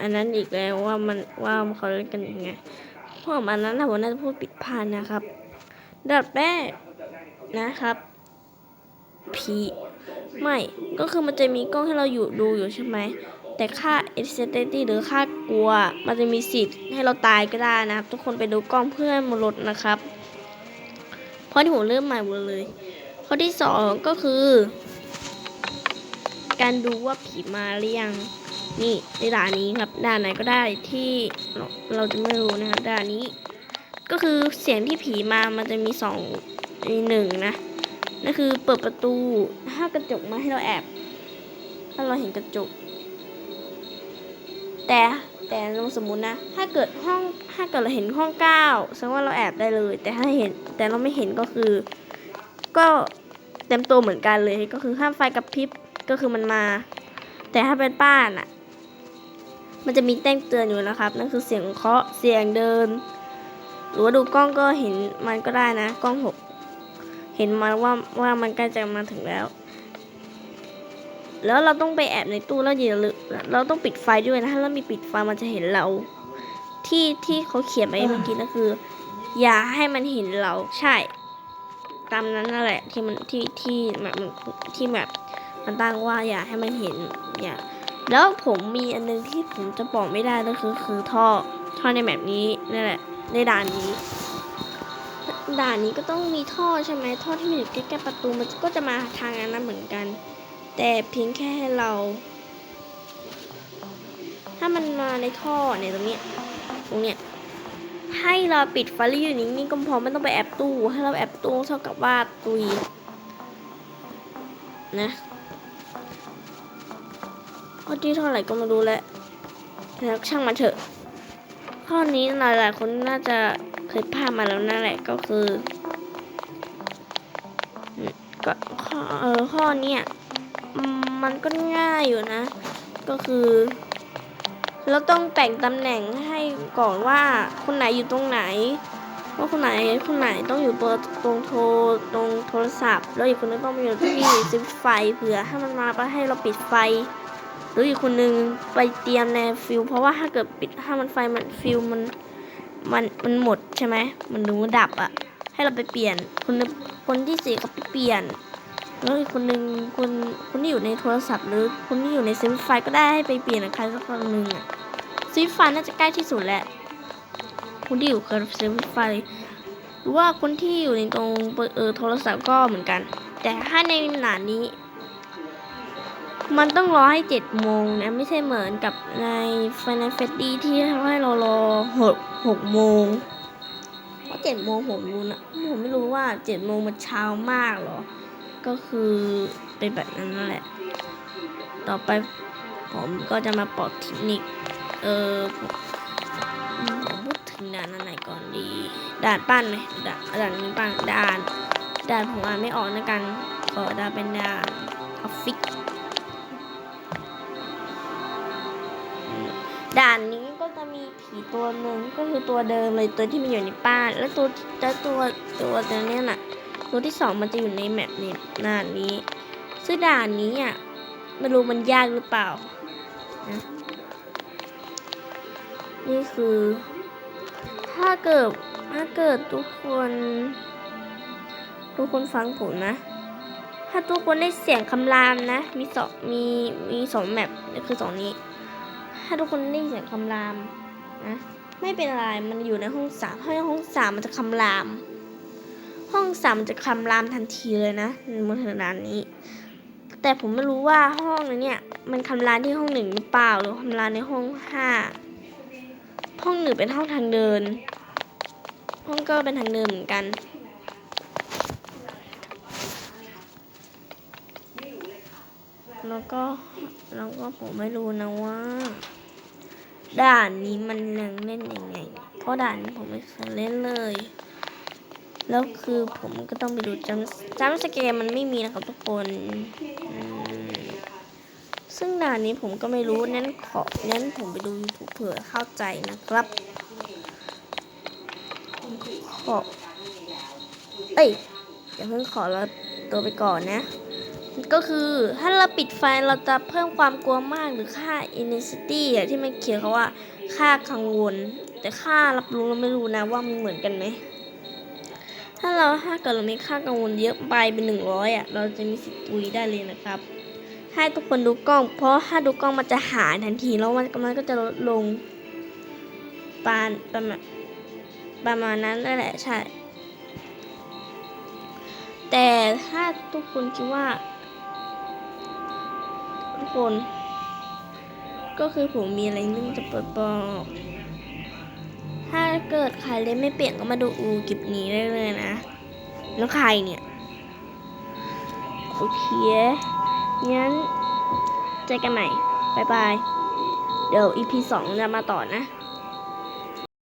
อันนั้นอีกแล้วว่ามันว่าเขาเล่นกันยังไงพวกอันนั้นนะผมน่าจะพูดผิดพลาดนะครับดับแรกนะครับผีไม่ก็คือมันจะมีกล้องให้เราอยู่ดูอยู่ใช่ไหมแต่ค่า e x c e n t i หรือค่ากลัว มันจะมีสิทธิ์ให้เราตายก็ได้นะครับ ทุกคนไปดูกล้องเพื่อนมาลดนะครับ เพราะที่ผมเริ่มใหม่หมดเลยข้อที่สองก็คือ การดูว่าผีมาหรือยัง นี่ในด่านนี้ครับด่านไหนก็ได้ที่เราจะไม่รู้นะครับด่านนี้ ก็คือเสียงที่ผีมามันจะมีสองมีหนึ่งนะนั่นคือเปิดประตูถ้ากระจกมาให้เราแอบ ถ้าเราเห็นกระจก แต่แต่ลองสมมุตินะ ถ้าเกิดห้องถ้าเกิดเราเห็นห้องเก้าแสดงว่าเราแอบได้เลย แต่ถ้าเห็นแต่เราไม่เห็นก็คือ ก็เต็มตัวเหมือนกันเลยก็คือห้ามไฟกระพริบก็คือมันมา แต่ถ้าเป็นป้านอะ มันจะมีแจ้งเตือนอยู่นะครับ นั่นคือเสียงเคาะเสียงเดิน หรือว่าดูกล้องก็เห็นมันก็ได้นะ กล้องหกเห็นมาว่าว่ามันใกล้จะมาถึงแล้ว แล้วเราต้องไปแอบในตู้แล้วอย่าลืมเราต้องปิดไฟด้วยนะถ้าเรามีปิดไฟมันจะเห็นเรา ที่ที่เขาเขียนไว้เมื่อกี้ก็คือ อย่าให้มันเห็นเราใช่ ตามนั้นนั่นแหละที่มันที่ที่แบบที่แบบมันตั้งว่าอย่าให้มันเห็นอย่า แล้วผมมีอันนึงที่ผมจะบอกไม่ได้ก็คือคือท่อท่อในแบบนี้นั่นแหละในด่านนี้ ด่านนี้ก็ต้องมีท่อใช่ไหมท่อที่มันอยู่ใกล้ๆประตูมันก็จะมาทางนั้นเหมือนกัน แต่เพียงแค่เรา ถ้ามันมาในท่อเนี่ยตรงเนี้ยตรงเนี้ยให้เราปิดไฟแล้วอยู่นิ่งๆก็พอไม่ต้องไปแอบตู้ให้เราแอบตู้เท่ากับว่าตุยนะ ข้อที่เท่าไหร่ก็มารู้แลแล้วช่างมันเถอะ ข้อนี้หลายๆคนน่าจะเคยพลาดมาแล้วนั่นแหละก็คือก็ข้อเออข้อเนี้ยมันก็ง่ายอยู่นะ ก็คือ เราต้องแบ่งตำแหน่งให้ก่อนว่าคนไหนอยู่ตรงไหน ว่าคนไหนคนไหนต้องอยู่ตัวตรงโทรตรงโทรศัพท์ แล้วอีกคนนึงต้องมาอยู่ที่ซิปไฟเผื่อให้มันมาไปให้เราปิดไฟ หรืออีกคนนึงไปเตรียมในฟิลเพราะว่าถ้าเกิดปิดถ้ามันไฟมันฟิลมันมันมันหมดใช่ไหมมันดูดับอะ่ะ ให้เราไปเปลี่ยนคนนึงคนที่สี่เขาไปเปลี่ยนแล้วอีกคนนึงคนคนที่อยู่ในโทรศัพท์หรือคนที่อยู่ในซิมไฟก็ได้ให้ไปเปลี่ยนใครสักคนหนึ่งอะซิมไฟน่าจะใกล้ที่สุดแหละคนที่อยู่กับซิมไฟหรือว่าคนที่อยู่ในตรงเออโทรศัพท์ก็เหมือนกัน แต่ถ้าในหนานี้ มันต้องรอให้เจ็ดโมงนะ ไม่ใช่เหมือนกับใน Final f a n t a s y ที่ให้เรารอหกหกโมงเพราะเจ็ดโมงผมรู้นะผมไม่รู้ว่าเจ็ดโมงมันเช้ามากเหรอ ก็คือเป็นแบบนั้นนั่นแหละ ต่อไปผมก็จะมาปอกเทคนิค เออผมอืมผมพูดถึงด่านอันไหนก่อนดี ด่านปั้นไหมด่านด่านนี้ปั้นด่าน ด่านผมอ่านไม่ออกนะกัน ขอด่านเป็นด่านออฟฟิศ ด่านนี้ก็จะมีผีตัวหนึ่งก็คือตัวเดิมเลยตัวที่มันอยู่ในบ้านแล้วตัวแล้วตัวตัวตัวเนี้ยน่ะ ตัวที่สองมันจะอยู่ในแมปนี้ด่านนี้ ซึ่งด่านนี้อะไม่รู้มันยากหรือเปล่านะนี่คือ ถ้าเกิดถ้าเกิดทุกคน ทุกคนฟังผมนะ ถ้าทุกคนได้เสียงคำรามนะ มีสองมีมีสองแมปนี่คือสองนี้ ถ้าทุกคนได้ยินเสียงคำรามนะไม่เป็นไรมันอยู่ในห้องสามถ้าห้องสามมันจะคำราม ห้องสามมันจะคำรามทันทีเลยนะในมือถือร้านนี้ แต่ผมไม่รู้ว่าห้องนี้เนี่ยมันคำรามที่ห้องหนึ่งหรือเปล่าหรือคำรามในห้องห้าห้องหนึ่งเป็นห้องทางเดิน ห้องก็เป็นทางเดินเหมือนกันแล้วก็แล้วก็ผมไม่รู้นะว่า ด่านนี้มันยังเล่นยังไง เพราะด่านนี้ผมไม่เคยเล่นเลย แล้วคือผมก็ต้องไปดูจำจำสเกมมันไม่มีนะครับทุกคน ซึ่งด่านนี้ผมก็ไม่รู้นั้นขอนั้นผมไปดูเผื่อเข้าใจนะครับขอเอ้ยอย่าเพิ่งขอแล้วตัวไปก่อนนะ ก็คือถ้าเราปิดไฟเราจะเพิ่มความกลัวมากหรือค่า intensity อะที่มันเขียนเขาว่าค่ากังวล แต่ค่ารับรู้เราไม่รู้นะว่ามันเหมือนกันไหมถ้าเราถ้าเกิดเรามีค่ากังวลเยอะไปเป็นหนึ่งร้อยอะเราจะมีสิทธิ์ตุยได้เลยนะครับ ให้ทุกคนดูกล้อง เพราะถ้าดูกล้องมันจะหายทันทีแล้วมันมันก็จะลดลงปานประมาณประมาณนั้นนั่นแหละใช่แต่ถ้าทุกคนคิดว่า คน ก็คือผมมีอะไรนึงจะเปิดบอกถ้าเกิดใครเล่นไม่เปลี่ยนก็มาดูอูกิบนี้ได้เลยนะ แล้วใครเนี่ยโอเคงั้นเจอกันใหม่ บ๊ายบาย เดี๋ยว EP 2 จะมาต่อนะ